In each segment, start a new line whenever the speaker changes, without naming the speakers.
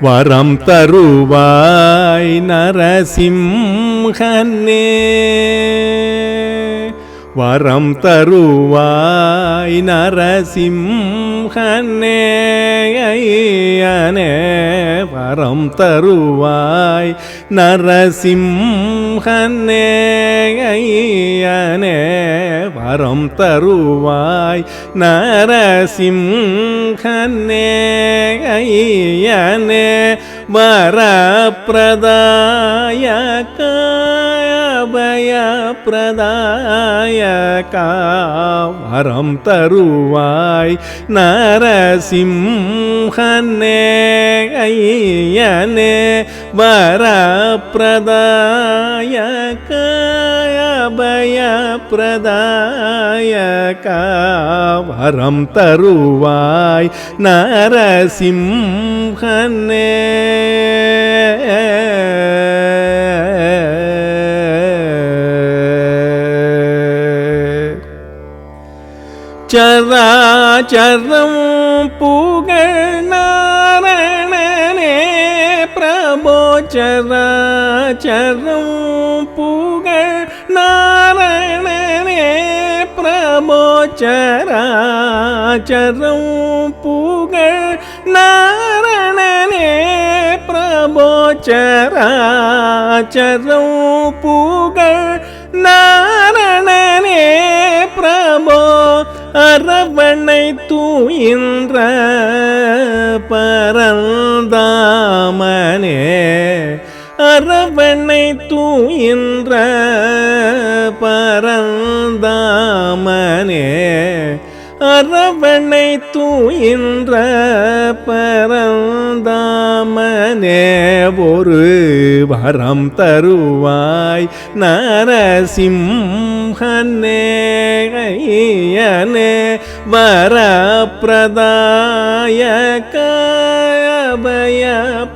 வரம் தருவாய் நரசிம்ஹனே. வரம் தருவாய் நரசிம்ஹனே. ஐயனே வரம் தருவாய் நரசிம்ஹனே. ஐயனே வரம் தருவாய் நரசிம்ஹனே ஐயனே வரப்பிரதாயகாபயப்பிரதாயக வரம் தருவாய் நரசிம்ஹனே ஐயனே வரப்பிரதாயகாபயப்பிரதாயக வரம் தருவாய் நரசிம்ஹனே சராச்சரம் புகழ் நாரணனே பிரபோ சராச்சரம் புகழ் நாரணனே பிரபோ புகழ் நாரணனே பிரபோ புகழ் நாரணனே பிரபோ அரவணை தூயின்ற பர அரவணை தூயின்ற பரந்தாமனே. அரவணை தூயின்ற பரந்தாமனே ஒரு வரம் தருவாய் நரசிம்ஹனே ஐயனே வரப்பிரதாயகாபய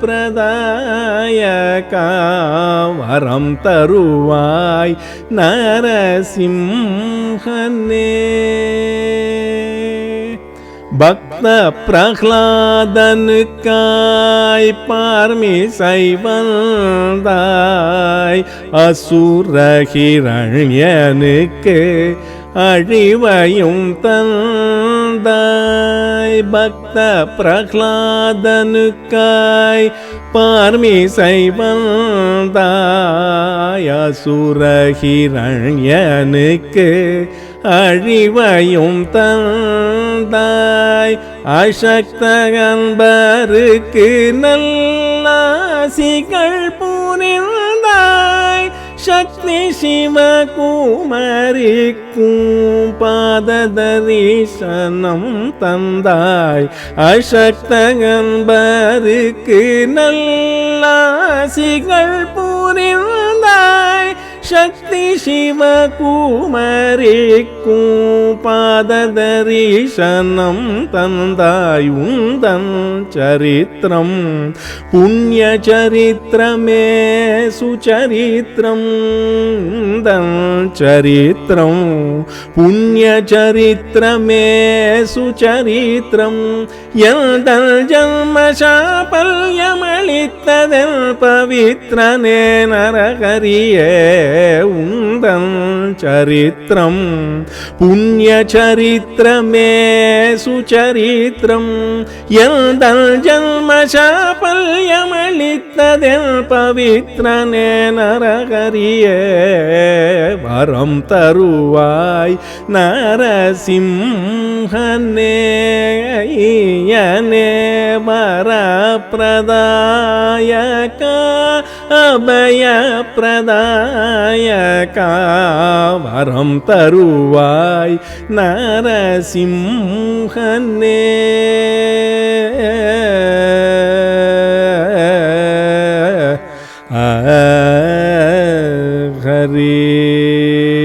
பிரதாயக வரம் தருவாய் நரசிம்ஹனே பக்த பிரகலாதனுக்காய் பார்மி சைவந்தாய் அசுரகிரண்யனுக்கு அழிவையும் தந்தாய். பக்த பிரகலாதனுக்காய் பார்மி சைவந்தாய் அசுரகிரண்யனுக்கு அழிவையும் தந்தாய். அசக்த அன்பருக்கு நல்லாசிகள் புரிந்தாய் சக்தி சிவகுமரிக்கும் பாததரிசனம் தந்தாய். அசக்தகன்பருக்கு நல்லாசிகள் புரிந்தாய் சக்தி சிவகுமரிக்கும் பாததரிசனம் தந்தாய் உந்தன் சரித்திரம். புண்ணிய சரித்திரமே சுச்சரித்திரம் தன் சரித்திரம். புண்ணிய சரித்திரமே சுச்சரித்திரம் எந்தல் ஜன்ம சாபல்யமளித்ததெல் பவித்ரனே நரகரியே. உந்தன் சரித்திரம். புண்ணிய சரித்திரமே சுச்சரித்திரம் எந்தல் ஜன்மசாபல்யமளித்ததென் பவித்ரனே நரகரியே. வரம் தருவாய் நரசிம்ஹனே வர வரப்பிரதாயக. அபயப்பிரதாய காவரம் தருவாய் நரசிம்ஹனே. ஆ ஹரி